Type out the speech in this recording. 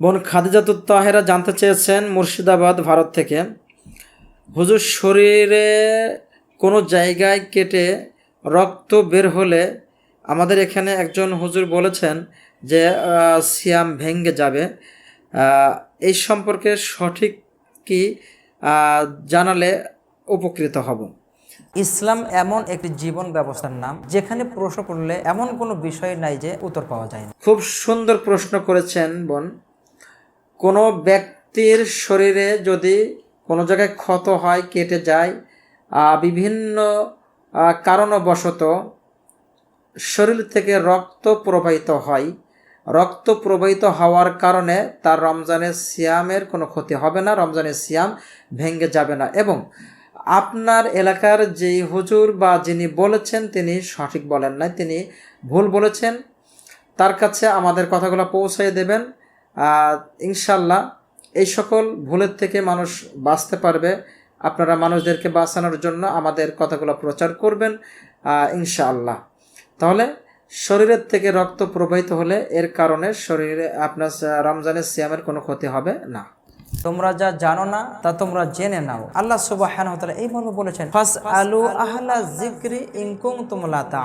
বোন খাদিজাতুত তাহেরা জানতে চেয়েছেন মুর্শিদাবাদ, ভারত থেকে। হুজুর শরীরে কোনো জায়গায় কেটে রক্ত বের হলে আমাদের এখানে একজন হুজুর বলেছেন যে সিয়াম ভেঙ্গে যাবে। এই সম্পর্কে সঠিক কি জানালে উপকৃত হব। ইসলাম এমন একটি জীবন ব্যবস্থার নাম, যেখানে প্রশ্ন করলে এমন কোনো বিষয় নাই যে উত্তর পাওয়া যায় না। খুব সুন্দর প্রশ্ন করেছেন বোন। কোনো ব্যক্তির শরীরে যদি কোনো জায়গায় ক্ষত হয়, কেটে যায় বিভিন্ন কারণবশত শরীর থেকে রক্ত প্রবাহিত হয়, রক্ত প্রবাহিত হওয়ার কারণে তার রমজানের সিয়ামের কোনো ক্ষতি হবে না, রমজানের সিয়াম ভেঙে যাবে না। এবং আপনার এলাকার যেই হুজুর বা যিনি বলেছেন, তিনি সঠিক বলেন নাই, তিনি ভুল বলেছেন, তার কাছে আমাদের কথাগুলো পৌঁছাই দেবেন। ইনশাল্লাহ এই সকল ভুলের থেকে মানুষ বাঁচতে পারবে। আপনারা মানুষদেরকে বাঁচানোর জন্য আমাদের কথাগুলো প্রচার করবেন ইনশাআল্লাহ। তাহলে শরীরের থেকে রক্ত প্রবাহিত হলে এর কারণে শরীরে আপনার রমজানের সিয়ামের কোনো ক্ষতি হবে না। তোমরা যা জানো না, তা তোমরা জেনে নাও। আল্লাহ সুবাহ এই বলেছেন ফাস আলু আহলা জিক্রি ইনকুম তোমলা তা